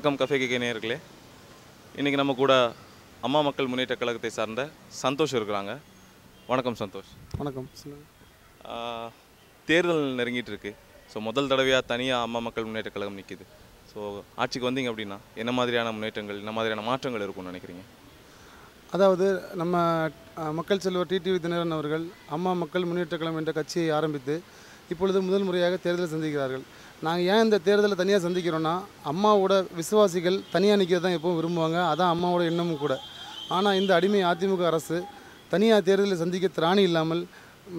வணக்கம் cafe KK நேயர்களே. இன்றைக்கி நம்ம கூட அம்மா மக்கள் முன்னேற்ற கழகத்தை சார்ந்த சந்தோஷ் இருக்கிறாங்க. வணக்கம் சந்தோஷ். வணக்கம் தேர்தல் நெருங்கிட்டு இருக்கு. ஸோ முதல் தடவையாக தனியாக அம்மா மக்கள் முன்னேற்ற கழகம் நிற்கிது ஸோ ஆட்சிக்கு வந்தீங்க அப்படின்னா என்ன மாதிரியான முன்னேற்றங்கள் என்ன மாதிரியான மாற்றங்கள் இருக்கும்னு நினைக்கிறீங்க? அதாவது நம்ம மக்கள் செல்வர் டிடிவி தினகரன் அவர்கள் அம்மா மக்கள் முன்னேற்ற கழகம் என்ற கட்சியை ஆரம்பித்து இப்பொழுது முதல் முறையாக தேர்தலை சந்திக்கிறார்கள். நாங்கள் ஏன் இந்த தேர்தலை தனியாக சந்திக்கிறோன்னா அம்மாவோட விசுவாசிகள் தனியாக நிற்கிறது தான் எப்பவும் விரும்புவாங்க. அதான் அம்மாவோட எண்ணமும் கூட. ஆனால் இந்த அடிமை அதிமுக அரசு தனியாக தேர்தலை சந்திக்க திராணி இல்லாமல்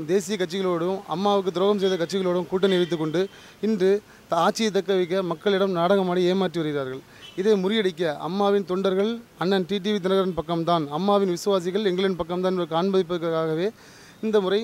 தேசிய கட்சிகளோடும் அம்மாவுக்கு துரோகம் செய்த கட்சிகளோடும் கூட்டணி வைத்துக்கொண்டு இன்று த- ஆட்சியை தக்க வைக்க மக்களிடம் நாடகமாடி ஏமாற்றி வருகிறார்கள். இதை முறியடிக்க அம்மாவின் தொண்டர்கள் அண்ணன் டிடிவி தினகரன் பக்கம்தான். அம்மாவின் விசுவாசிகள் எங்களின் பக்கம்தான் என்பதை காண்பிப்பதற்காகவே இந்த முறை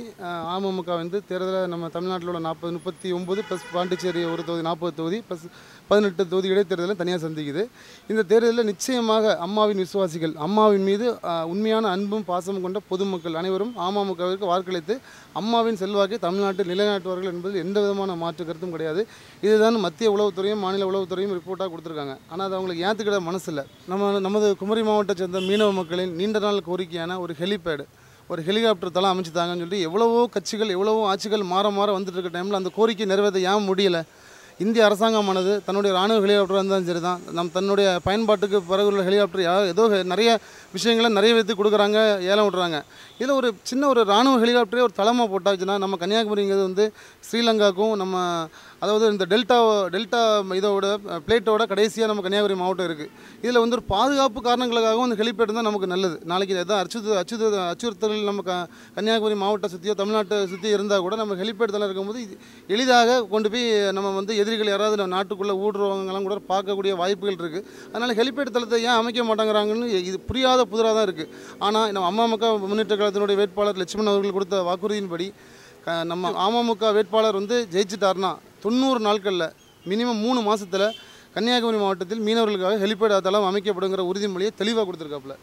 அமமுக வந்து தேர்தலை நம்ம தமிழ்நாட்டில் உள்ள நாற்பது முப்பத்தி ஒம்பது ப்ளஸ் பாண்டிச்சேரி ஒரு தொகுதி நாற்பது தொகுதி ப்ளஸ் பதினெட்டு தொகுதி இடைத்தேர்தலில் தனியாக சந்திக்குது. இந்த தேர்தலில் நிச்சயமாக அம்மாவின் விசுவாசிகள் அம்மாவின் மீது உண்மையான அன்பும் பாசமும் கொண்ட பொதுமக்கள் அனைவரும் அமமுகவிற்கு வாக்களித்து அம்மாவின் செல்வாக்கை தமிழ்நாட்டில் நிலைநாட்டுவார்கள் என்பதில் எந்த விதமான மாற்று கருத்தும் கிடையாது. இதுதான் மத்திய உளவுத்துறையும் மாநில உளவுத்துறையும் ரிப்போர்ட்டாக கொடுத்துருக்காங்க. ஆனால் அது அவங்களுக்கு ஏற்றுக்கிட மனசில்லை. நம்ம நமது குமரி மாவட்டத்தை சேர்ந்த மீனவ மக்களின் நீண்ட நாள் கோரிக்கையான ஒரு ஹெலிபேடு. ஒரு ஹெலிகாப்டர் தளம் அமைச்சு தாங்கன்னு சொல்லிட்டு எவ்வளவோ கட்சிகள் எவ்வளவோ ஆட்சிகள் மாற மாற வந்துட்டு இருக்க டைமில் அந்த கோரிக்கை நிறைவேற்ற ஏன் முடியல? இந்திய அரசாங்கமானது தன்னுடைய ராணுவ ஹெலிகாப்டர் இருந்தாலும் சரி தான் நம் தன்னுடைய பயன்பாட்டுக்கு பிறகு உள்ள ஹெலிகாப்டர் ஏதோ நிறைய விஷயங்களை நிறைய வைத்து கொடுக்குறாங்க ஏலம் விடுறாங்க இதில் ஒரு சின்ன ஒரு ராணுவ ஹெலிகாப்டரே ஒரு தளமாக போட்டாச்சுன்னா நம்ம கன்னியாகுமரிங்கிறது வந்து ஸ்ரீலங்காவுக்கும் நம்ம அதாவது இந்த டெல்டா டெல்டா இதோட பிளேட்டோட கடைசியாக நம்ம கன்னியாகுமரி மாவட்டம் இருக்குது இதில் வந்து ஒரு பாதுகாப்பு காரணங்களுக்காகவும் அந்த ஹெலிபேட் தான் நமக்கு நல்லது. நாளைக்கு எதாவது அச்சுறுத்து அச்சுறு அச்சுறுத்தல் நம்ம க கன்னியாகுமரி மாவட்டம் சுற்றியோ தமிழ்நாட்டை சுற்றி இருந்தால் கூட நம்ம ஹெலிபேட் தளம் இருக்கும்போது இது எளிதாக கொண்டு போய் நம்ம வந்து எதிரிகள் யாராவது நம்ம நாட்டுக்குள்ளே ஊடுருவங்கெல்லாம் கூட பார்க்கக்கூடிய வாய்ப்புகள் இருக்குது அதனால் ஹெலிபேட் தளத்தை ஏன் அமைக்க மாட்டேங்கிறாங்கன்னு இது புரியாத புதிராக தான் இருக்குது ஆனால் நம்ம அம்மா மக்கள் முன்னேற்ற அதனுடைய வேட்பாளர் லட்சுமணன் அவர்கள் கொடுத்த வாக்குறுதியின்படி நம்ம அமமுக வேட்பாளர் வந்து ஜெயிச்சிட்டார்னா தொண்ணூறு நாட்களில் மினிமம் மூணு மாசத்துல கன்னியாகுமரி மாவட்டத்தில் மீனவர்களுக்காக ஹெலிபேட் தளம் அமைக்கப்படுங்கிற உறுதிமொழியை தெளிவாக கொடுத்துருக்காப்புல.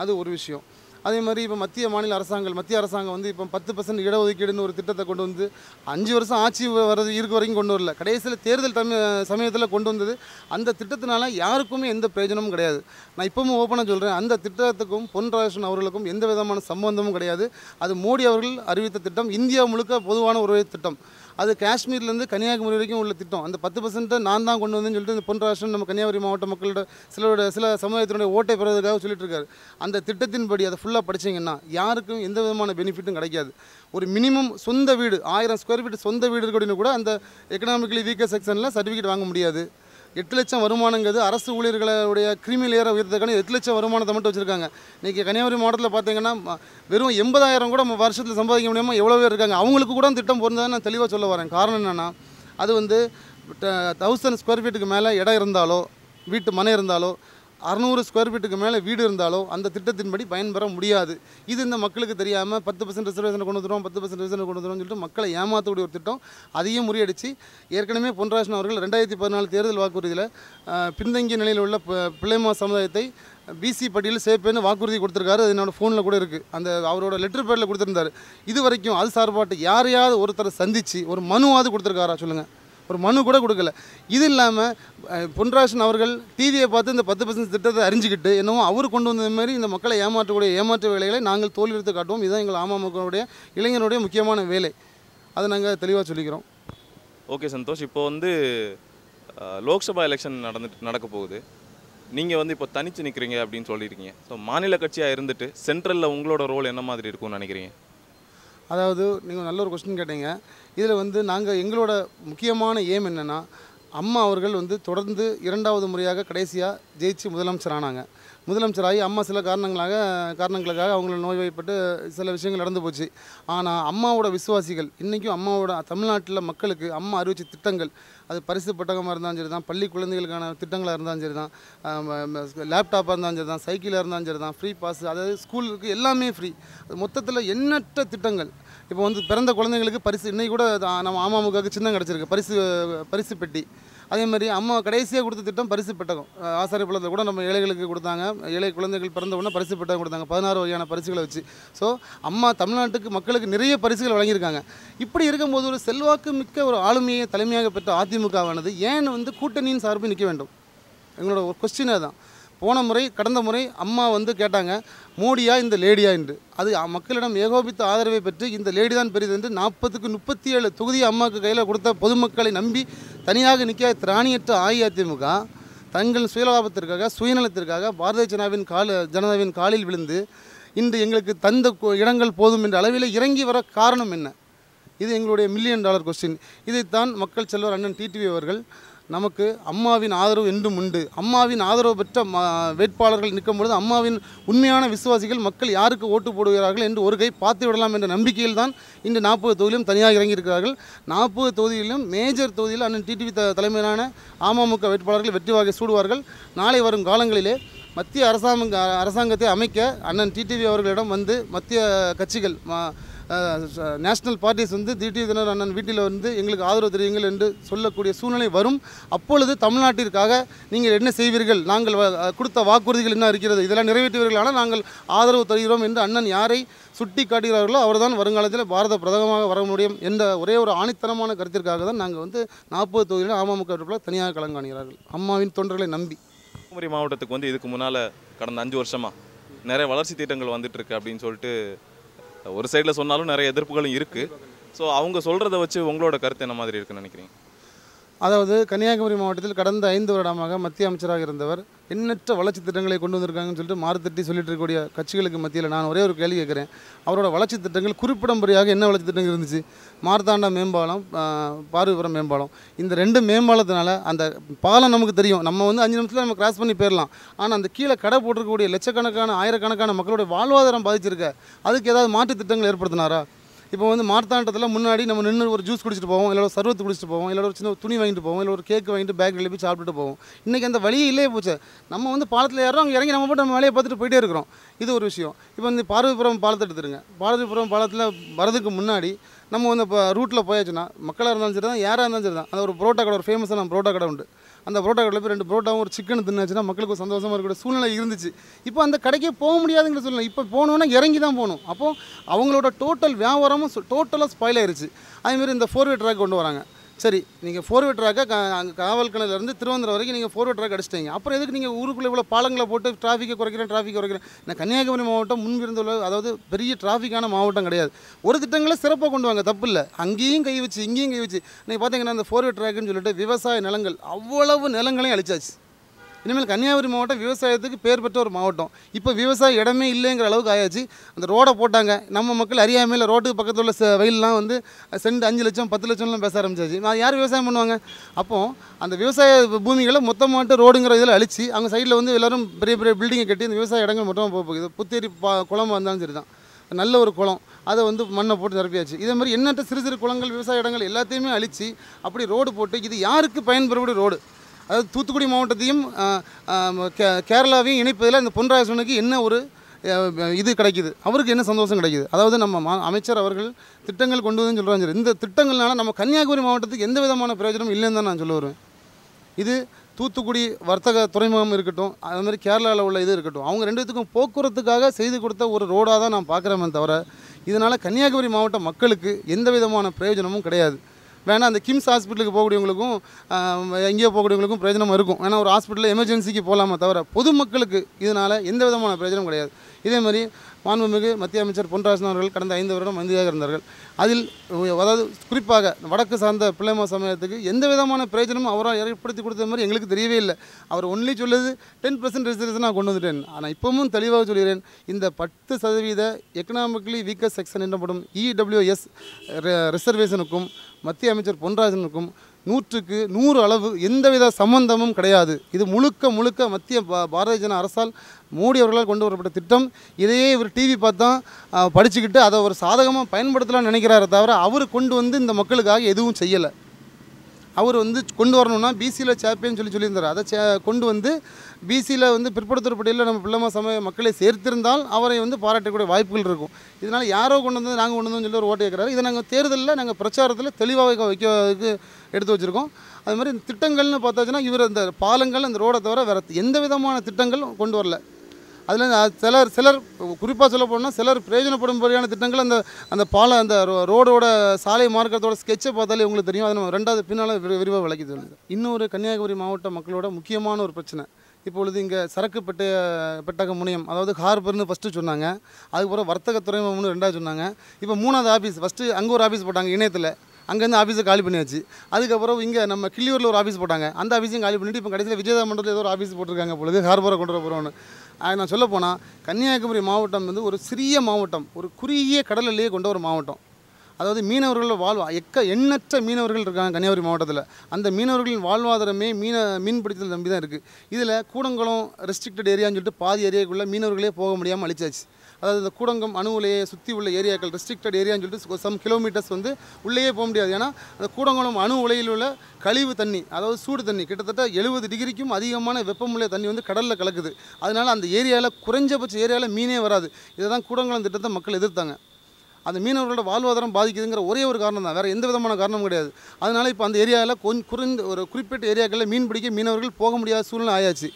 அது ஒரு விஷயம். அதே மாதிரி இப்போ மத்திய மாநில அரசாங்கங்கள் மத்திய அரசாங்கம் வந்து இப்போ பத்து பர்சன்ட் இடஒதுக்கீடுன்னு ஒரு திட்டத்தை கொண்டு வந்து அஞ்சு வருஷம் ஆட்சி வர்றது இருக்க வரைக்கும் கொண்டு வரல. கடைசியில் தேர்தல் தமி சமயத்தில் கொண்டு வந்தது. அந்த திட்டத்தினால யாருக்குமே எந்த பிரயோஜனமும் கிடையாது. நான் இப்பவும் ஓப்பனாக சொல்கிறேன் அந்த திட்டத்துக்கும் பொன் ராஜன் அவர்களுக்கும் எந்த விதமான சம்பந்தமும் கிடையாது. அது மோடி அவர்கள் அறிவித்த திட்டம். இந்தியா முழுக்க பொதுவான ஒரு திட்டம். அது காஷ்மீர்லேருந்து கன்னியாகுமரி வரைக்கும் உள்ள திட்டம். அந்த பத்து பர்சன்ட்டை நான் தான் கொண்டு வந்தேன்னு சொல்லிட்டு இந்த பொன் நம்ம கன்னியாகுமரி மாவட்ட மக்களோட சிலரோட சில சமுதாயத்தினுடைய ஓட்டை பெறுவதற்காக சொல்லிட்டு இருக்காரு அந்த திட்டத்தின்படி அதை ஃபுல்லாக படிச்சீங்கன்னா யாருக்கும் எந்த விதமான பெனிஃபிட்டும் கிடைக்காது. ஒரு மினிமம் சொந்த வீடு ஆயிரம் ஸ்கொயர் ஃபீட் சொந்த வீடு இருக்கணும் கூட அந்த எக்கனாமிக்கலி வீக்கர் செக்ஷனில் சர்டிஃபிகேட் வாங்க முடியாது. எட்டு லட்சம் வருமானங்கிறது அரசு ஊழியர்களுடைய கிரிமி லேயரை உயர்த்ததுக்கான எட்டு லட்சம் வருமானத்தை மட்டும் வச்சுருக்காங்க. இன்றைக்கி கன்னியாகுமரி மாவட்டத்தில் பார்த்தீங்கன்னா வெறும் எண்பதாயிரம் கூட நம்ம வருஷத்தில் சம்பாதிக்க முடியாமல் எவ்வளோ பேர் இருக்காங்க. அவங்களுக்கு கூட திட்டம் பொருந்ததுன்னு நான் தெளிவாக சொல்ல வரேன். காரணம் என்னென்னா அது வந்து தௌசண்ட் ஸ்கொயர் ஃபீட்டுக்கு மேலே இடம் இருந்தாலோ வீட்டு மனை இருந்தாலோ அறநூறு ஸ்கொயர் ஃபீட்டுக்கு மேலே வீடு இருந்தாலோ அந்த திட்டத்தின்படி பயன்பெற முடியாது. இது இந்த மக்களுக்கு தெரியாமல் பத்து பர்சன்ட் ரிசர்வேஷன் கொண்டு வந்துடும் பத்து பர்சன்ட் ரிசர்வேஷன் கொண்டு வந்துடும் சொல்லிட்டு மக்களை ஏமாற்றக்கூடிய ஒரு திட்டம் அதையும் முறியடிச்சு ஏற்கனவே பொன்ராஜன் அவர்கள் ரெண்டாயிரத்தி பதினாலு தேர்தல் வாக்குறுதியில் பின்தங்கிய நிலையில் உள்ள ப- பிள்ளைமா சமுதாயத்தை பிசி பட்டியலில் சேர்ப்பேன்னு வாக்குறுதி கொடுத்துருக்காரு. அது என்னோட ஃபோனில் கூட இருக்குது அந்த அவரோட லெட்டர் பேரில் கொடுத்துருந்தாரு. இது வரைக்கும் அது சார்பாட்டு யாரையாவது ஒருத்தரை சந்தித்து ஒரு மனுவாவது கொடுத்துருக்காரா சொல்லுங்கள் ஒரு மனு கூட கொடுக்கல. இது இல்லாமல் பொன்ராசன் அவர்கள் டிவியை பார்த்து இந்த பத்து பர்சன்ட் திட்டத்தை அறிஞ்சிக்கிட்டு என்னவோ அவர் கொண்டு வந்த மாதிரி இந்த மக்களை ஏமாற்றக்கூடிய ஏமாற்று வேலைகளை நாங்கள் தோல்வியெடுத்து காட்டுவோம். இதுதான் எங்கள் அமமுகவுடைய இளைஞருடைய முக்கியமான வேலை. அதை நாங்கள் தெளிவாக சொல்லிக்கிறோம். ஓகே சந்தோஷ். இப்போ வந்து லோக்சபா எலெக்ஷன் நடந்துட்டு நடக்க போகுது. நீங்கள் வந்து இப்போ தனித்து நிற்கிறீங்க அப்படின்னு சொல்லியிருக்கீங்க. ஸோ மாநில கட்சியாக இருந்துட்டு சென்ட்ரலில் உங்களோட ரோல் என்ன மாதிரி இருக்கும்னு நினைக்கிறீங்க? அதாவது நீங்கள் நல்ல ஒரு கொஸ்டின் கேட்டீங்க. இதில் வந்து நாங்கள் எங்களோட முக்கியமான ஏம் என்னென்னா அம்மா அவர்கள் வந்து தொடர்ந்து இரண்டாவது முறையாக கடைசியாக ஜெயிச்சு முதலமைச்சர் ஆனாங்க. முதலமைச்சராகி அம்மா சில காரணங்களாக காரணங்களுக்காக அவங்கள நோய்வாய்ப்பட்டு சில விஷயங்கள் நடந்து போச்சு. ஆனால் அம்மாவோட விசுவாசிகள் இன்றைக்கும் அம்மாவோட தமிழ்நாட்டில் மக்களுக்கு அம்மா அறிவிச்ச திட்டங்கள் அது பரிசு பட்டகமாக இருந்தாலும் சரி தான் பள்ளி குழந்தைகளுக்கான திட்டங்களாக இருந்தாலும் சரி தான் லேப்டாப்பாக இருந்தாலும் சரி தான் சைக்கிளாக இருந்தாலும் சரி தான் ஃப்ரீ பாஸ் அதாவது ஸ்கூலுக்கு எல்லாமே ஃப்ரீ மொத்தத்தில் எண்ணற்ற திட்டங்கள். இப்போ வந்து பிறந்த குழந்தைங்களுக்கு பரிசு இன்றைக்கி கூட நம்ம அமமுகவுக்கு சின்னம் கிடச்சிருக்கு. பரிசு பரிசு பெட்டி. அதே மாதிரி அம்மா கடைசியாக கொடுத்த திட்டம் பரிசு பெட்டகம். ஆசாரி பழத்தில் கூட நம்ம ஏழைகளுக்கு கொடுத்தாங்க. ஏழை குழந்தைகள் பிறந்த உடனே பரிசு பெட்டகம் கொடுத்தாங்க. பதினாறு வகையான பரிசுகளை வச்சு. ஸோ அம்மா தமிழ்நாட்டுக்கு மக்களுக்கு நிறைய பரிசுகள் வழங்கியிருக்காங்க. இப்படி இருக்கும்போது ஒரு செல்வாக்கு மிக்க ஒரு ஆளுமையை தலைமையாக பெற்ற அதிமுகவானது ஏன் வந்து கூட்டணியின் சார்பில் நிற்க வேண்டும்? எங்களோட ஒரு கொஸ்டினே தான் போன முறை கடந்த முறை அம்மா வந்து கேட்டாங்க மோடியா இந்த லேடியா? என்று. அது மக்களிடம் ஏகோபித்த ஆதரவை பெற்று இந்த லேடி தான் பெரியது என்று நாற்பதுக்கு முப்பத்தி ஏழு தொகுதி அம்மாவுக்கு கையில் கொடுத்த பொதுமக்களை நம்பி தனியாக நிற்க திராணியற்ற அஇஅதிமுக தங்கள் சுயலாபத்திற்காக சுயநலத்திற்காக பாரதிய ஜனதாவின் கால ஜனதாவின் காலில் விழுந்து இன்று எங்களுக்கு தந்த இடங்கள் போதும் என்ற அளவில் இறங்கி வர காரணம் என்ன? இது எங்களுடைய மில்லியன் டாலர் கொஸ்டின் இதைத்தான் மக்கள் செல்வர் அண்ணன் டிடிவி அவர்கள் நமக்கு அம்மாவின் ஆதரவு என்றும் உண்டு. அம்மாவின் ஆதரவு பெற்ற ம வேட்பாளர்கள் நிற்கும் பொழுது அம்மாவின் உண்மையான விசுவாசிகள் மக்கள் யாருக்கு ஓட்டு போடுகிறார்கள் என்று ஒரு கை பார்த்து விடலாம் என்ற நம்பிக்கையில் தான் இன்று நாற்பது தொகுதியிலும் தனியாக இறங்கியிருக்கிறார்கள். நாற்பது தொகுதியிலும் மேஜர் தொகுதியில் அண்ணன் டிடிவி த தலைமையிலான அமமுக வேட்பாளர்கள் வெற்றி வாகை சூடுவார்கள். நாளை வரும் காலங்களிலே மத்திய அரசாங்க அரசாங்கத்தை அமைக்க அண்ணன் டிடிவி அவர்களிடம் வந்து மத்திய கட்சிகள் நேஷனல் பார்ட்டிஸ் வந்து டிடிவி தினர் அண்ணன் வீட்டில் வந்து எங்களுக்கு ஆதரவு தெரியுங்கள் என்று சொல்லக்கூடிய சூழ்நிலை வரும். அப்பொழுது தமிழ்நாட்டிற்காக நீங்கள் என்ன செய்வீர்கள்? நாங்கள் வ- கொடுத்த வாக்குறுதிகள் என்ன இருக்கிறது? இதெல்லாம் நிறைவேற்றுவீர்களானால் நாங்கள் ஆதரவு தருகிறோம் என்று அண்ணன் யாரை சுட்டி காட்டுகிறார்களோ அவர்தான் வருங்காலத்தில் பாரத பிரதமமாக வர முடியும் என்ற ஒரே ஒரு ஆணித்தனமான கருத்திற்காக தான் நாங்கள் வந்து நாற்பது தொகுதியில் அமமுக தனியாக கலங்காணுகிறார்கள் அம்மாவின் தொண்டர்களை நம்பி. கன்னியாகுமரி மாவட்டத்துக்கு வந்து இதுக்கு முன்னால் கடந்த அஞ்சு வருஷமாக நிறைய வளர்ச்சி திட்டங்கள் வந்துட்டுருக்கு அப்படின்னு சொல்லிட்டு ஒரு சைடில் சொன்னாலும் நிறைய எதிர்ப்புகளும் இருக்குது ஸோ அவங்க சொல்கிறத வச்சு உங்களோட கருத்து என்ன மாதிரி இருக்குன்னு நினைக்கிறீங்க? அதாவது கன்னியாகுமரி மாவட்டத்தில் கடந்த ஐந்து வருடமாக மத்திய அமைச்சராக இருந்தவர் எண்ணற்ற வளர்ச்சி திட்டங்களை கொண்டு வந்திருக்காங்கன்னு சொல்லிட்டு மாறுத்தட்டி சொல்லிட்டு இருக்கக்கூடிய கட்சிகளுக்கு மத்தியில் நான் ஒரே ஒரு கேள்வி கேட்குறேன். அவரோட வளர்ச்சி திட்டங்கள் குறிப்பிடும்படியாக என்ன வளர்ச்சி திட்டங்கள் இருந்துச்சு? மார்த்தாண்டா மேம்பாலம் பார்வைபுரம் மேம்பாலம். இந்த ரெண்டு மேம்பாலத்தினால அந்த பாலம் நமக்கு தெரியும். நம்ம வந்து அஞ்சு நிமிஷத்தில் நம்ம கிராஸ் பண்ணி போயிடலாம். ஆனால் அந்த கீழே கடை போட்டிருக்கக்கூடிய லட்சக்கணக்கான ஆயிரக்கணக்கான மக்களுடைய வாழ்வாதாரம் பாதிச்சிருக்க. அதுக்கு ஏதாவது மாற்று திட்டங்கள் ஏற்படுத்தினாரா? இப்போ வந்து மார்த்தாண்டத்தில் முன்னாடி நம்ம நின்று ஒரு ஜூஸ் குடிச்சிட்டு போவோம் இல்லை ஒரு சர்வத்து குடிச்சிட்டு போவோம் இல்லை ஒரு சின்ன துணி வாங்கிட்டு போவோம் இல்லை ஒரு கேக் வாங்கிட்டு பேக் எழுப்பி சாப்பிட்டுட்டு போவோம். இன்றைக்கி அந்த வழியே இல்லையே போச்சு. நம்ம வந்து பாலத்தில் ஏறோம் அங்கே இறங்கி நம்ம போட்டு நம்ம வேலையை பார்த்துட்டு போயிட்டே இருக்கிறோம். இது ஒரு விஷயம். இப்போ வந்து பார்வதிபுரம் பாலத்தை எடுத்துருங்க. பார்வதிபுரம் பாலத்தில் வரதுக்கு முன்னாடி நம்ம வந்து இப்போ ரூட்டில் போயாச்சுன்னா மக்களாக இருந்தாலும் சரி தான் யாராக இருந்தாலும் சரி தான் அந்த ஒரு புரோட்டா கடை ஒரு ஃபேமஸான புரோட்டா கடை உண்டு. அந்த புரோட்டா கடையில் போய் ரெண்டு புரோட்டாவும் ஒரு சிக்கன் தின்னாச்சுன்னா மக்களுக்கு சந்தோஷமாக இருக்கக்கூடிய சூழ்நிலை இருந்துச்சு. இப்போ அந்த கடைக்கே போக முடியாதுங்கிற சூழ்நிலை. இப்போ போகணுன்னா இறங்கி தான் போகணும். அப்போது அவங்களோட டோட்டல் வியாபாரமும் டோட்டலாக ஸ்பாயில் ஆயிடுச்சு அதேமாரி இந்த ஃபோர் வே ட்ராக் கொண்டு வராங்க. சரி நீங்கள் ஃபோர் வே ட்ராக்கை அங்கே காவல் கிணறுலேருந்து வரைக்கும் நீங்கள் ஃபோர் வே ட்ராக் அடிச்சிட்டீங்க. அப்புறம் எதுக்கு நீங்கள் ஊருக்குள்ளே இவ்வளோ பாலங்களை போட்டு டிராஃபிக்கை குறைக்கிறேன் டிராஃபிக் குறைக்கிறேன்? நான் கன்னியாகுமரி மாவட்டம் முன்பிருந்துள்ள அதாவது பெரிய டிராஃபிக்கான மாவட்டம் கிடையாது. ஒரு திட்டங்களை சிறப்பாக கொண்டு வாங்க தப்பு இல்லை. அங்கேயும் கை வச்சு இங்கேயும் கை வச்சு. நீங்கள் பார்த்தீங்கன்னா அந்த ஃபோர் வே ட்ராக்னு சொல்லிட்டு விவசாய நிலங்கள் அவ்வளவு நிலங்களையும் அழிச்சாச்சு. இனிமேல் கன்னியாகுமரி மாவட்டம் விவசாயத்துக்கு பேர் பெற்ற ஒரு மாவட்டம். இப்போ விவசாய இடமே இல்லைங்கிற அளவுக்கு ஆயாச்சு. அந்த ரோடை போட்டாங்க. நம்ம மக்கள் அறியாமையில் ரோட்டுக்கு பக்கத்தில் உள்ள வயல்லாம் வந்து சென்ட் அஞ்சு லட்சம் பத்து லட்சம்லாம் பேச ஆரம்பிச்சாச்சு. நான் யார் விவசாயம் பண்ணுவாங்க? அப்போது அந்த விவசாய பூமிகளை மொத்தமாட்டு ரோடுங்கிற இதில் அழிச்சு அவங்க சைடில் வந்து எல்லாரும் பெரிய பெரிய பில்டிங்கை கட்டி அந்த விவசாய இடங்கள் மொத்தமாக போக போகுது. புத்தேரி பா குளம் வந்தாலும் சரி தான் நல்ல ஒரு குளம். அதை வந்து மண்ணை போட்டு நிரப்பியாச்சு. இதே மாதிரி எண்ணற்ற சிறு சிறு குளங்கள் விவசாய இடங்கள் எல்லாத்தையுமே அழித்து அப்படி ரோடு போட்டு இது யாருக்கு பயன்பெறக்கூடிய ரோடு? அதாவது தூத்துக்குடி மாவட்டத்தையும் கே- கேரளாவையும் இணைப்பதில் இந்த பொன்ராயசனுக்கு என்ன ஒரு இது கிடைக்குது? அவருக்கு என்ன சந்தோஷம் கிடைக்குது? அதாவது நம்ம மா அமைச்சர் அவர்கள் திட்டங்கள் கொண்டு வந்து சொல்கிறாங்க இந்த திட்டங்கள்னால நம்ம கன்னியாகுமரி மாவட்டத்துக்கு எந்த விதமான பிரயோஜனம் இல்லைன்னு தான் நான் சொல்ல வருவேன். இது தூத்துக்குடி வர்த்தக துறைமுகம் இருக்கட்டும் அது மாதிரி கேரளாவில் உள்ள இது இருக்கட்டும் அவங்க ரெண்டுத்துக்கும் போக்குவரத்துக்காக செய்து கொடுத்த ஒரு ரோடாக தான் நான் பார்க்குறேமே தவிர இதனால் கன்னியாகுமரி மாவட்ட மக்களுக்கு எந்த விதமான பிரயோஜனமும் கிடையாது. வேணால் அந்த கிம்ஸ் ஹாஸ்பிட்டலுக்கு போகக்கூடியவங்களுக்கும் எங்கேயோ போகக்கூடியவங்களுக்கும் பிரயோஜனம் இருக்கும். ஏன்னா ஒரு ஹாஸ்பிட்டலில் எமர்ஜென்சிக்கு போகலாமா தவிர பொதுமக்களுக்கு இதனால் எந்த விதமான பிரயோஜனம் கிடையாது. இதே மாதிரி மாண்புமிகு மத்திய அமைச்சர் பொன்ராஜன் அவர்கள் கடந்த ஐந்து வருடம் மந்திரியாக இருந்தார்கள். அதில் அதாவது குறிப்பாக வடக்கு சார்ந்த பிள்ளைமா சமயத்துக்கு எந்த விதமான பிரயோஜனமும் அவரால் ஏற்படுத்தி கொடுத்த மாதிரி எங்களுக்கு தெரியவே இல்லை. அவர் ஒன்லி சொல்லுது டென் பர்சன்ட் ரிசர்வேஷன் நான் கொண்டு வந்துட்டேன். ஆனால் இப்பவும் தெளிவாக சொல்கிறேன் இந்த பத்து சதவீத எக்கனாமிக்கலி வீக்கஸ்ட் செக்ஷன் எனப்படும் இடபிள்யூஎஸ் ரிசர்வேஷனுக்கும் மத்திய அமைச்சர் பொன்ராஜனுக்கும் நூற்றுக்கு நூறு அளவு எந்தவித சம்பந்தமும் கிடையாது. இது முழுக்க முழுக்க மத்திய பாரதிய ஜன அரசால் மோடி அவர்களால் கொண்டு வரப்பட்ட திட்டம். இதையே இவர் டிவி பார்த்தா படிச்சுக்கிட்டு அதை ஒரு சாதகமாக பயன்படுத்தலாம்னு நினைக்கிறாரே தவிர அவர் கொண்டு வந்து இந்த மக்களுக்காக எதுவும் செய்யலை. அவர் வந்து கொண்டு வரணும்னா பிசியில் சாப்பியன் சொல்லி சொல்லியிருந்தார். அதை சே கொண்டு வந்து பிசியில் வந்து பிற்படுத்தப்பட்ட பட்டியலில் நம்ம பிள்ளைமா சமய மக்களை சேர்த்திருந்தால் அவரை வந்து பாராட்டக்கூடிய வாய்ப்புகள் இருக்கும். இதனால் யாரோ கொண்டு வந்து நாங்கள் கொண்டு வந்து சொல்லி ஒரு ஓட்டு கேட்குறாரு. இதை நாங்கள் தேர்தலில் நாங்கள் பிரச்சாரத்தில் தெளிவாக வைக்க வைக்கிறதுக்கு எடுத்து வச்சுருக்கோம். அது மாதிரி இந்த திட்டங்கள்னு பார்த்தாச்சுன்னா இவர் இந்த பாலங்கள் அந்த ரோடை தவிர வேறு எந்த விதமான திட்டங்களும் கொண்டு வரல. அதில் சிலர் சிலர் குறிப்பாக சொல்ல போனால் சிலர் பிரயோஜனப்படும்படியான திட்டங்கள் அந்த அந்த பாலம் அந்த ரோ- ரோடோட சாலை மார்க்கத்தோட ஸ்கெட்சை பார்த்தாலே உங்களுக்கு தெரியும். அதை நம்ம ரெண்டாவது பின்னால் விரிவாக விளக்கி சொல்லுது இன்னொரு கன்னியாகுமரி மாவட்ட மக்களோட முக்கியமான ஒரு பிரச்சனை. இப்பொழுது இங்கே சரக்கு பெட்ட பெட்டக முனையம் அதாவது ஹார்பர்னு ஃபஸ்ட்டு சொன்னாங்க. அதுக்கப்புறம் வர்த்தக துறைமுகம்னு ரெண்டாவது சொன்னாங்க. இப்போ மூணாவது ஆஃபீஸ் ஃபஸ்ட்டு அங்கே ஒரு ஆஃபீஸ் போட்டாங்க இணையத்தில். அங்கேருந்து ஆஃபீஸை காலி பண்ணியாச்சு. அதுக்கப்புறம் இங்கே நம்ம கிள்ளியூரில் ஒரு ஆஃபீஸ் போட்டாங்க. அந்த ஆஃபீஸையும் காலி பண்ணிட்டு இப்போ கடைசியில் விஜயதா மண்டலத்தில் ஏதோ ஒரு ஆஃபீஸ் போட்டிருக்காங்க பொழுது ஹார்பரை கொண்டு வர போகிறோன்னு அது நான் சொல்ல போனால் கன்னியாகுமரி மாவட்டம் வந்து ஒரு சிறிய மாவட்டம் ஒரு குறுகிய கடல் கொண்ட ஒரு மாவட்டம். அதாவது மீனவர்களோட வாழ்வா எக்க எண்ணற்ற மீனவர்கள் இருக்காங்க கன்னியாகுமரி மாவட்டத்தில். அந்த மீனவர்களின் வாழ்வாதாரமே மீன மீன் பிடித்தல் நம்பி தான் இருக்குது இதில் கூடங்குளம் ரெஸ்ட்ரிக்டட் ஏரியான்னு சொல்லிட்டு பாதி ஏரியாக்குள்ளே மீனவர்களே போக முடியாமல் அழிச்சாச்சு. அதாவது இந்த கூடங்கம் அணு உலையை சுற்றி உள்ள ஏரியாக்கள் ரெஸ்ட்ரிக்டட் ஏரியான்னு சொல்லிட்டு சம் கிலோமீட்டர்ஸ் வந்து உள்ளேயே போக முடியாது. ஏன்னா அந்த கூடங்குளம் அணு உலையில் உள்ள கழிவு தண்ணி அதாவது சூடு தண்ணி கிட்டத்தட்ட எழுபது டிகிரிக்கும் அதிகமான வெப்பமுள்ள தண்ணி வந்து கடலில் கலக்குது. அதனால் அந்த ஏரியாவில் குறைஞ்சபட்ச ஏரியாவில் மீனே வராது. இதை தான் கூடங்குளம் திட்டத்தை மக்கள் எதிர்த்தாங்க. அந்த மீனவர்களோட வாழ்வாதாரம் பாதிக்குதுங்கிற ஒரே ஒரு காரணம் தான் வேறு எந்த விதமான காரணமும் கிடையாது. அதனால் இப்போ அந்த ஏரியாவில் கொஞ்சம் குறைந்த ஒரு குறிப்பிட்ட ஏரியாக்களில் மீன் பிடிக்க மீனவர்கள் போக முடியாத சூழ்நிலை ஆயாச்சு.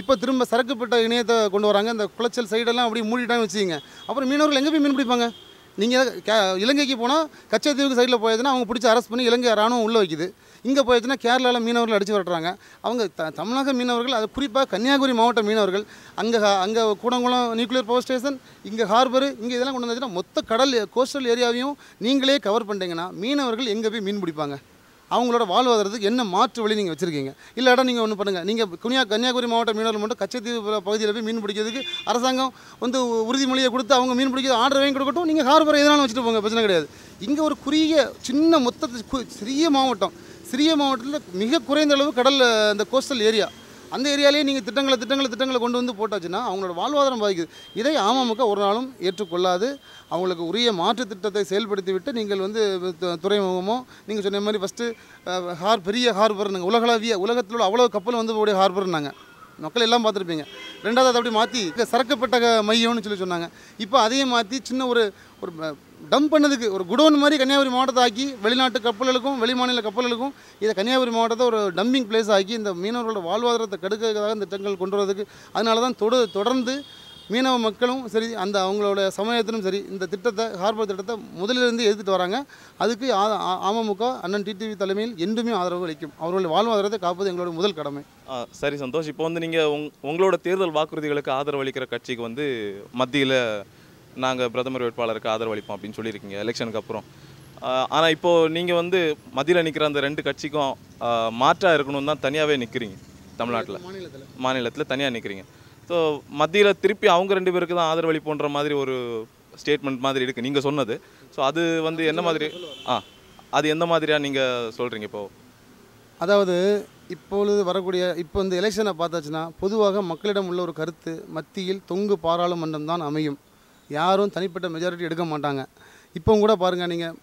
இப்போ திரும்ப சரக்குப்பட்ட இணையத்தை கொண்டு வராங்க. இந்த குளச்சல் சைடெல்லாம் அப்படியே மூடிட்டான்னு வச்சுக்கிங்க. அப்புறம் மீனவர்கள் எங்கே போய் மீன் பிடிப்பாங்க? நீங்கள் கே இலங்கைக்கு போனால் கச்சத்தீவுக்கு சைடில் போயாச்சுன்னா அவங்க பிடிச்சி அரெஸ்ட் பண்ணி இலங்கை ராணுவம் உள்ளே வைக்குது. இங்கே போயிடுச்சுன்னா கேரளாவில் மீனவர்கள் அடித்து விரட்டுறாங்க. அவங்க த தமிழக மீனவர்கள் அது குறிப்பாக கன்னியாகுமரி மாவட்ட மீனவர்கள் அங்கே அங்கே கூடங்குளம் நியூக்ளியர் பவர் ஸ்டேஷன் இங்கே ஹார்பரு இங்கே இதெல்லாம் கொண்டு வந்துச்சுன்னா மொத்த கடல் கோஸ்டல் ஏரியாவையும் நீங்களே கவர் பண்ணிட்டீங்கன்னா மீனவர்கள் எங்கே போய் மீன் பிடிப்பாங்க? அவங்களோட வாழ்வாதாரத்துக்கு என்ன மாற்று வழி நீங்கள் வச்சுருக்கீங்க? இல்லாட்டா நீங்கள் ஒன்று பண்ணுங்கள் நீங்கள் குனியா கன்னியாகுமரி மாவட்ட மீனவர்கள் மட்டும் கச்சத்தீவு பகுதியில் போய் மீன் பிடிக்கிறதுக்கு அரசாங்கம் வந்து உறுதிமொழியை கொடுத்து அவங்க மீன் பிடிக்கிறது ஆர்டர் வாங்கி கொடுக்கட்டும். நீங்கள் ஹார்பர் எதனாலும் வச்சுட்டு போங்க பிரச்சனை கிடையாது. இங்கே ஒரு குறுகிய சின்ன மொத்தத்து கு- சிறிய மாவட்டம். சிறிய மாவட்டத்தில் மிக குறைந்த அளவு கடல் அந்த கோஸ்டல் ஏரியா அந்த ஏரியாலேயே நீங்கள் திட்டங்களை திட்டங்களை திட்டங்களை கொண்டு வந்து போட்டாச்சுன்னா அவங்களோட வாழ்வாதாரம் பாதிக்குது. இதை அமமுக ஒரு நாளும் ஏற்றுக்கொள்ளாது. அவங்களுக்கு உரிய மாற்று திட்டத்தை செயல்படுத்தி விட்டு நீங்கள் வந்து துறைமுகமோ நீங்கள் சொன்ன மாதிரி ஃபஸ்ட்டு ஹார் பெரிய ஹார்பர்னுங்க உலகளாவிய உலகத்தில் உள்ள அவ்வளோ கப்பல் வந்து போகக்கூடிய ஹார்பர்னாங்க மக்கள் எல்லாம் பார்த்துருப்பீங்க. ரெண்டாவது அதை அப்படி மாற்றி சரக்கு பெட்டக மையம்னு சொல்லி சொன்னாங்க. இப்போ அதையும் மாற்றி சின்ன ஒரு ஒரு டம்ப் பண்ணதுக்கு ஒரு குடோன் மாதிரி கன்னியாகுமரி மாவட்டத்தை ஆக்கி வெளிநாட்டு கப்பல்களுக்கும் வெளிமாநில கப்பல்களுக்கும் இதை கன்னியாகுமரி மாவட்டத்தை ஒரு டம்பிங் பிளேஸ் ஆக்கி இந்த மீனவர்களோட வாழ்வாதாரத்தை கெடுக்கிறதுக்காக இந்த திட்டங்கள் கொண்டு வரதுக்கு அதனால தான் தொடு தொடர்ந்து மீனவ மக்களும் சரி அந்த அவங்களோட சமயத்திலும் சரி இந்த திட்டத்தை ஹார்பர் திட்டத்தை முதலிலிருந்து எதிர்த்துட்டு வராங்க. அதுக்கு ஆ- அமமுக அண்ணன் டிடிவி தலைமையில் என்றுமே ஆதரவு அளிக்கும். அவர்களுடைய வாழ்வாதாரத்தை காப்பது எங்களோட முதல் கடமை. சரி சந்தோஷ். இப்போ வந்து நீங்கள் உங் உங்களோட தேர்தல் வாக்குறுதிகளுக்கு ஆதரவு அளிக்கிற கட்சிக்கு வந்து மத்தியில் நாங்கள் பிரதமர் வேட்பாளருக்கு ஆதரவு அளிப்போம் அப்படின்னு சொல்லியிருக்கீங்க எலெக்ஷனுக்கு அப்புறம். ஆனால் இப்போது நீங்கள் வந்து மத்தியில் நிற்கிற அந்த ரெண்டு கட்சிக்கும் மாற்றாக இருக்கணும்னு தான் தனியாகவே நிற்கிறீங்க தமிழ்நாட்டில். மாநிலத்தில். மாநிலத்தில் தனியாக நிற்கிறீங்க ஸோ மத்தியில் திருப்பி அவங்க ரெண்டு பேருக்கு தான் ஆதரவு அளிப்போன்ற மாதிரி ஒரு ஸ்டேட்மெண்ட் மாதிரி இருக்குது நீங்கள் சொன்னது. ஸோ அது வந்து என்ன மாதிரி ஆ அது எந்த மாதிரியாக நீங்கள் சொல்கிறீங்க இப்போது அதாவது இப்பொழுது வரக்கூடிய இப்போ இந்த எலெக்ஷனை பார்த்தாச்சுன்னா பொதுவாக மக்களிடம் உள்ள ஒரு கருத்து மத்தியில் தொங்கு பாராளுமன்றம் தான் அமையும். யாரும் தனிப்பட்ட மெஜாரிட்டி எடுக்க மாட்டாங்க. இப்போ கூட பாருங்கள் நீங்கள்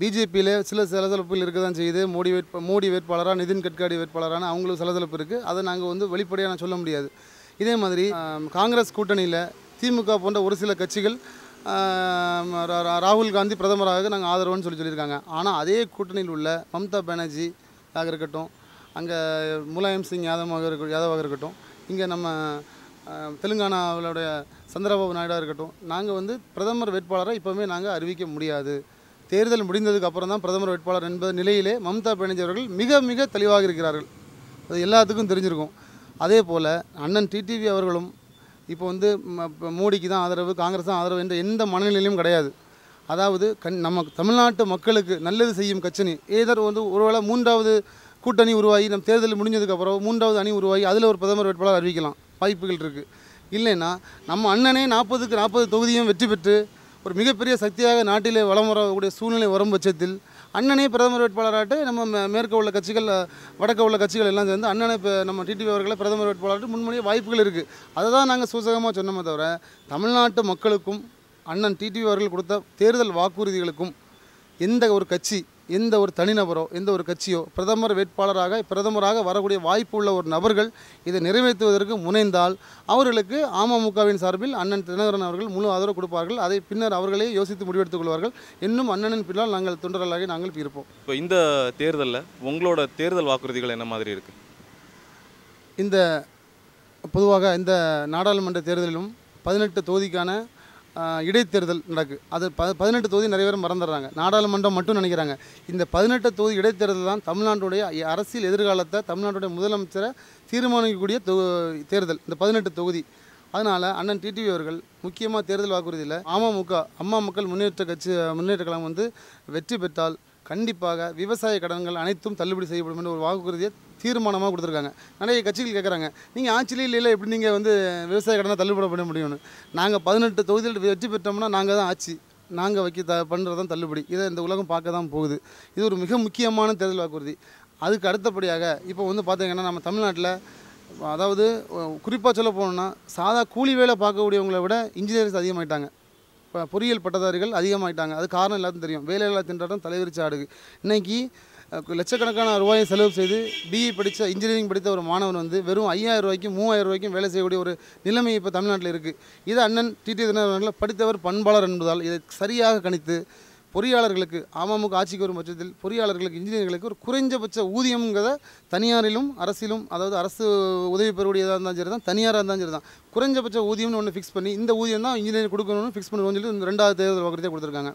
பிஜேபியில் சில சலசலப்புகள் இருக்க தான் செய்யுது. மோடி வேட்ப மோடி வேட்பாளராக நிதின் கட்காரி வேட்பாளரான அவங்களுக்கு சலசலப்பு இருக்குது அதை நாங்கள் வந்து வெளிப்படையாக நான் சொல்ல முடியாது. இதே மாதிரி காங்கிரஸ் கூட்டணியில் திமுக போன்ற ஒரு சில கட்சிகள் ரா- ராகுல் காந்தி பிரதமராக நாங்கள் ஆதரவுன்னு சொல்லி சொல்லியிருக்காங்க. ஆனால் அதே கூட்டணியில் உள்ள மம்தா பானர்ஜி ஆக இருக்கட்டும் அங்கே முலாயம் சிங் யாதவாக இருக்க யாதவாக இருக்கட்டும் இங்கே நம்ம தெலுங்கானாவிலுடைய சந்திரபாபு நாயுடாக இருக்கட்டும் நாங்கள் வந்து பிரதமர் வேட்பாளரை இப்போவுமே நாங்கள் அறிவிக்க முடியாது. தேர்தல் முடிந்ததுக்கு அப்புறம் தான் பிரதமர் வேட்பாளர் என்பது நிலையிலே மம்தா பானர்ஜி அவர்கள் மிக மிக தெளிவாக இருக்கிறார்கள். அது எல்லாத்துக்கும் தெரிஞ்சிருக்கும். அதே போல் அண்ணன் டிடிவி அவர்களும் இப்போ வந்து ம- மோடிக்கு தான் ஆதரவு காங்கிரஸ் தான் ஆதரவு என்ற எந்த மனநிலையிலும் கிடையாது. அதாவது கண் நம்ம தமிழ்நாட்டு மக்களுக்கு நல்லது செய்யும் கட்சணி ஏதர் வந்து ஒருவேளை மூன்றாவது கூட்டணி உருவாகி நம்ம தேர்தல் முடிஞ்சதுக்கப்புறம் மூன்றாவது அணி உருவாகி அதில் ஒரு பிரதமர் வேட்பாளர் அறிவிக்கலாம். வாய்ப்புகள் இருக்குது இல்லைன்னா நம்ம அண்ணனே நாற்பதுக்கு நாற்பது தொகுதியும் வெற்றி பெற்று ஒரு மிகப்பெரிய சக்தியாக நாட்டிலே வளம் வரக்கூடிய சூழ்நிலை வரும் பட்சத்தில் அண்ணனே பிரதமர் வேட்பாளராட்டு நம்ம மேற்க உள்ள கட்சிகள் வடக்க உள்ள கட்சிகள் எல்லாம் சேர்ந்து அண்ணனை இப்போ நம்ம டிடிவி அவர்களை பிரதமர் வேட்பாளராட்டு முன்மொழிய வாய்ப்புகள் இருக்குது அதை தான் நாங்கள் சூசகமாக சொன்னோமே தவிர தமிழ்நாட்டு மக்களுக்கும் அண்ணன் டிடிவி அவர்கள் கொடுத்த தேர்தல் வாக்குறுதிகளுக்கும் எந்த ஒரு கட்சி எந்த ஒரு தனிநபரோ எந்த ஒரு கட்சியோ பிரதமர் வேட்பாளராக பிரதமராக வரக்கூடிய வாய்ப்பு உள்ள ஒரு நபர்கள் இதை நிறைவேற்றுவதற்கு முனைந்தால் அவர்களுக்கு அமமுகவின் சார்பில் அண்ணன் தினகரன் அவர்கள் முழு ஆதரவு கொடுப்பார்கள். அதை பின்னர் அவர்களே யோசித்து முடிவெடுத்துக் கொள்வார்கள். இன்னும் அண்ணனின் பின்னால் நாங்கள் தொண்டர்களாக நாங்கள் இருப்போம். இப்போ இந்த தேர்தலில் உங்களோட தேர்தல் வாக்குறுதிகள் என்ன மாதிரி இருக்குது இந்த பொதுவாக இந்த நாடாளுமன்ற தேர்தலிலும் பதினெட்டு தொகுதிக்கான இடைத்தேர்தல் நடக்கு. அது ப பதினெட்டு தொகுதி நிறைய பேர் மறந்துடுறாங்க. நாடாளுமன்றம் மட்டும் நினைக்கிறாங்க. இந்த பதினெட்டு தொகுதி இடைத்தேர்தல் தான் தமிழ்நாட்டுடைய அரசியல் எதிர்காலத்தை தமிழ்நாட்டுடைய முதலமைச்சரை தீர்மானிக்கக்கூடிய தொ தேர்தல் இந்த பதினெட்டு தொகுதி. அதனால் அண்ணன் டிடிவி அவர்கள் முக்கியமாக தேர்தல் வாக்குறுதியில் அமமுக அம்மா மக்கள் முன்னேற்ற கட்சி முன்னேற்ற கழகம் வந்து வெற்றி பெற்றால் கண்டிப்பாக விவசாய கடன்கள் அனைத்தும் தள்ளுபடி செய்யப்படும் என்ற ஒரு வாக்குறுதியை தீர்மானமாக கொடுத்துருக்காங்க. நிறைய கட்சிகள் கேட்குறாங்க நீங்கள் ஆட்சியில் இல்லை எப்படி நீங்கள் வந்து விவசாய கடனை தள்ளுபடி பண்ண முடியும்னு? நாங்கள் பதினெட்டு தொகுதியில் வெற்றி பெற்றோம்னா நாங்கள் தான் ஆட்சி. நாங்கள் வைக்க த பண்ணுறது தான் தள்ளுபடி. இதை இந்த உலகம் பார்க்க தான் போகுது. இது ஒரு மிக முக்கியமான தேர்தல் வாக்குறுதி. அதுக்கு அடுத்தபடியாக இப்போ வந்து பார்த்தீங்கன்னா நம்ம தமிழ்நாட்டில் அதாவது குறிப்பாக சொல்ல போனோம்னா சாதா கூலி வேலை பார்க்கக்கூடியவங்களை விட இன்ஜினியர்ஸ் அதிகமாகிட்டாங்க இப்போ பொறியியல் பட்டதாரிகள் அதிகமாகிட்டாங்க அது காரணம் எல்லாத்துக்கும் தெரியும். வேலையில்லா திண்டாட்டம் தலைவிரிச்சு ஆடுது இன்றைக்கி லட்சக்கணக்கான ரூபாயை செலவு செய்து பிஇ படித்த இன்ஜினியரிங் படித்த ஒரு மாணவன் வந்து வெறும் ஐயாயிரம் ரூபாய்க்கும் மூவாயிரம் ரூபாய்க்கும் வேலை செய்யக்கூடிய ஒரு நிலைமை இப்போ தமிழ்நாட்டில் இருக்குது இது அண்ணன் டிடி தினகரன் படித்தவர் பண்பாளர் என்பதால் இதை சரியாக கணித்து பொறியாளர்களுக்கு அமமுக ஆட்சிக்கு வரும் பட்சத்தில் பொறியாளர்களுக்கு இன்ஜினியர்களுக்கு ஒரு குறைஞ்சபட்ச ஊதியம்ங்கிறத தனியாரிலும் அரசிலும் அதாவது அரசு உதவி பெறக்கூடியதாக இருந்தாலும் சரி தான் தனியாராக இருந்தாலும் சரி தான். குறைஞ்சபட்ச ஊதியம்னு ஒன்று ஃபிக்ஸ் பண்ணி இந்த ஊதியம் தான் இன்ஜினியர் கொடுக்கணும்னு ஃபிக்ஸ் பண்ணுவோம்னு சொல்லி இந்த ரெண்டாவது தேர்தல் வாக்குறுதியை கொடுத்துருக்காங்க.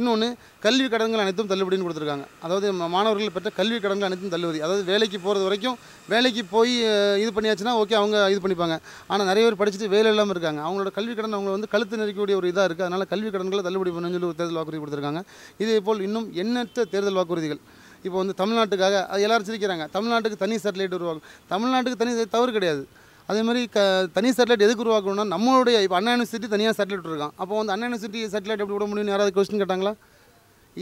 இன்னொன்று கல்வி கடன்கள் அனைத்தும் தள்ளுபடின்னு கொடுத்துருக்காங்க. அதாவது மாணவர்கள் பெற்ற கல்வி கடன்கள் அனைத்தும் தள்ளுபடி. அதாவது வேலைக்கு போகிறது வரைக்கும் வேலைக்கு போய் இது பண்ணியாச்சுன்னா ஓகே அவங்க இது பண்ணிப்பாங்க. ஆனால் நிறைய பேர் படிச்சுட்டு வேலை இல்லாமல் இருக்காங்க. அவங்களோட கல்வி கடன் அவங்க வந்து கழுத்து நெருக்கக்கூடிய ஒரு இதாக இருக்குது அதனால் கல்வி கடன்களை தள்ளுபடி பண்ணணும்னு சொல்லி ஒரு தேர்தல் வாக்குறுதி கொடுத்துருக்காங்க. இதே போல் இன்னும் எண்ணற்ற தேர்தல் வாக்குறுதிகள். இப்போ வந்து தமிழ்நாட்டுக்காக அது எல்லாரும் சிரிக்கிறாங்க. தமிழ்நாட்டுக்கு தனி சேட்டலைட் உருவாக்கும் தமிழ்நாட்டுக்கு தனி தவறு கிடையாது. அதே மாதிரி க தனி சேட்டலைட் எதுக்கு உருவாக்கணும்னா நம்மளுடைய இப்போ அண்ணா யூனிவர்சிட்டி தனியாக சேட்டலைட் இருக்கான் அப்போ வந்து அண்ணா யூனிவர்சிட்டி சேட்டலைட் எப்படி விட முடியும்னு யாராவது கொஸ்டின் கேட்டாங்களா?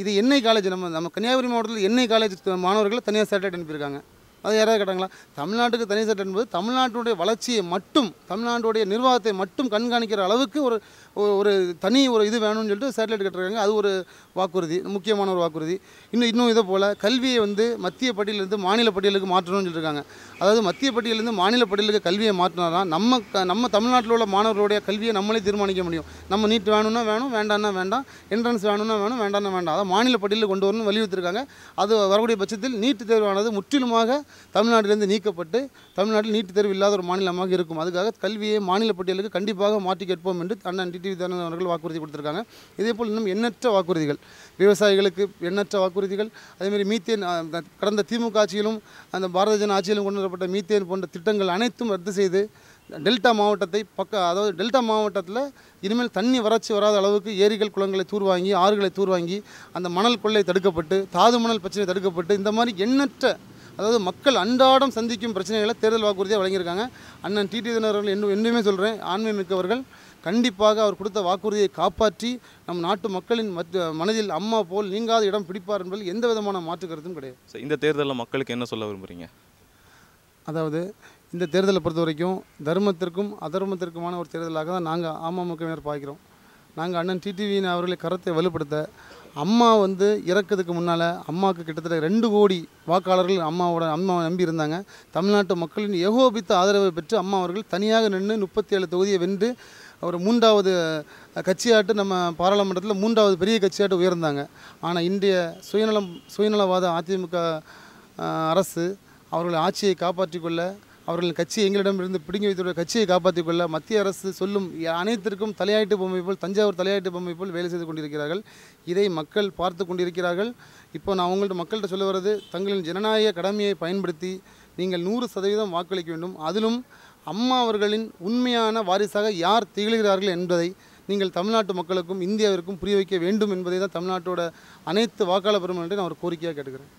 இது எண்ணெய் காலேஜ் நம்ம நம்ம கன்னியாகுமரி மாவட்டத்தில் எண்ணெய் காலேஜ் மாணவர்களை தனியாக சேட்டலைட் அனுப்பியிருக்காங்க. அது யாராவது கேட்டாங்களா? தமிழ்நாட்டுக்கு தனி சட்டம் என்பது தமிழ்நாட்டுடைய வளர்ச்சியை மட்டும் தமிழ்நாட்டுடைய நிர்வாகத்தை மட்டும் கண்காணிக்கிற அளவுக்கு ஒரு ஒரு- ஒரு தனி ஒரு இது வேணும்னு சொல்லிட்டு சேட்டலைட் கட்டுறாங்க அது ஒரு வாக்குறுதி முக்கியமான ஒரு வாக்குறுதி. இன்னும் இன்னும் இதை போல் கல்வியை வந்து மத்திய பட்டியலிருந்து மாநில பட்டியலுக்கு மாற்றணும்னு சொல்லியிருக்காங்க அதாவது மத்திய பட்டியலிருந்து மாநில பட்டியலுக்கு கல்வியை மாற்றினா நம்ம க- நம்ம தமிழ்நாட்டில் உள்ள மாணவர்களுடைய கல்வியை நம்மளே தீர்மானிக்க முடியும். நம்ம நீட் வேணும்னா வேணும் வேண்டாம்னா வேண்டாம். என்ட்ரன்ஸ் வேணும்னா வேணும் வேண்டாம்னா வேண்டாம். அதை மாநில பட்டியலில் கொண்டு வரணும்னு வலியுறுத்திருக்காங்க. அது வரக்கூடிய பட்சத்தில் நீட் தேர்வானது முற்றிலுமாக தமிழ்நாட்டிலிருந்து நீக்கப்பட்டு தமிழ்நாட்டில் நீட் தேர்வு இல்லாத ஒரு மாநிலமாக இருக்கும். அதுக்காக கல்வியை மாநில பட்டியலுக்கு கண்டிப்பாக மாற்றி கேட்போம் என்று அண்ணன் டிடிவி தினகரன் அவர்கள் வாக்குறுதி கொடுத்துருக்காங்க. இதேபோல் இன்னும் எண்ணற்ற வாக்குறுதிகள். விவசாயிகளுக்கு எண்ணற்ற வாக்குறுதிகள். அதேமாதிரி மீத்தேன் கடந்த திமுக ஆட்சியிலும் அந்த பாரதிய ஜன ஆட்சியிலும் கொண்டு வரப்பட்ட மீத்தேன் போன்ற திட்டங்கள் அனைத்தும் ரத்து செய்து டெல்டா மாவட்டத்தை பக்க அதாவது டெல்டா மாவட்டத்தில் இனிமேல் தண்ணி வறட்சி வராத அளவுக்கு ஏரிகள் குளங்களை தூர்வாங்கி ஆறுகளை தூர்வாங்கி அந்த மணல் கொள்ளை தடுக்கப்பட்டு தாது மணல் பிரச்சனை தடுக்கப்பட்டு இந்த மாதிரி எண்ணற்ற அதாவது மக்கள் அன்றாடம் சந்திக்கும் பிரச்சனைகளை தேர்தல் வாக்குறுதியாக வழங்கியிருக்காங்க. அண்ணன் டிடி தினகரன் இன்னும் என்னுமே சொல்கிறேன் ஆண்மை மிக்கவர்கள் கண்டிப்பாக அவர் கொடுத்த வாக்குறுதியை காப்பாற்றி நம் நாட்டு மக்களின் மனதில் அம்மா போல் நீங்காத இடம் பிடிப்பார் என்பதில் எந்த விதமான மாற்று கருத்தும் கிடையாது. இந்த தேர்தலில் மக்களுக்கு என்ன சொல்ல விரும்புகிறீங்க அதாவது இந்த தேர்தலை பொறுத்த வரைக்கும் தர்மத்திற்கும் அதர்மத்திற்குமான ஒரு தேர்தலாக தான் நாங்கள் அமமுகவினர் பார்க்கிறோம் நாங்கள் அண்ணன் டிடிவியின் அவர்களை கரத்தை வலுப்படுத்த அம்மா வந்து இறக்கிறதுக்கு முன்னால் அம்மாவுக்கு கிட்டத்தட்ட ரெண்டு கோடி வாக்காளர்கள் அம்மாவோட அம்மாவை நம்பி இருந்தாங்க. தமிழ்நாட்டு மக்களின் ஏகோபித்த ஆதரவை பெற்று அம்மா அவர்கள் தனியாக நின்று முப்பத்தி ஏழு தொகுதியை வென்று அவர் மூன்றாவது கட்சியாட்டு நம்ம பாராளுமன்றத்தில் மூன்றாவது பெரிய கட்சியாட்டு உயர்ந்தாங்க. ஆனால் இன்றைய சுயநலம் சுயநலவாத அதிமுக அரசு அவர்களை ஆட்சியை காப்பாற்றிக் கொள்ள அவர்கள் கட்சி எங்களிடமிருந்து பிடுங்கி வைத்துள்ள கட்சியை காப்பாற்றிக் கொள்ள மத்திய அரசு சொல்லும் அனைத்திற்கும் தலையாட்டு பொம்மை போல் தஞ்சாவூர் தலையாட்டு பொம்மை போல் வேலை செய்து கொண்டிருக்கிறார்கள். இதை மக்கள் பார்த்து கொண்டிருக்கிறார்கள். இப்போ நான் அவங்கள்ட்ட மக்கள்கிட்ட சொல்ல வர்றது தங்களின் ஜனநாயக கடமையை பயன்படுத்தி நீங்கள் நூறு சதவீதம் வாக்களிக்க வேண்டும். அதிலும் அம்மா அவர்களின் உண்மையான வாரிசாக யார் திகழ்கிறார்கள் என்பதை நீங்கள் தமிழ்நாட்டு மக்களுக்கும் இந்தியாவிற்கும் புரிய வைக்க வேண்டும் என்பதை தான் தமிழ்நாட்டோட அனைத்து வாக்காளர் பெருமன்றை நான் ஒரு கோரிக்கையாக கேட்டுக்கிறேன்.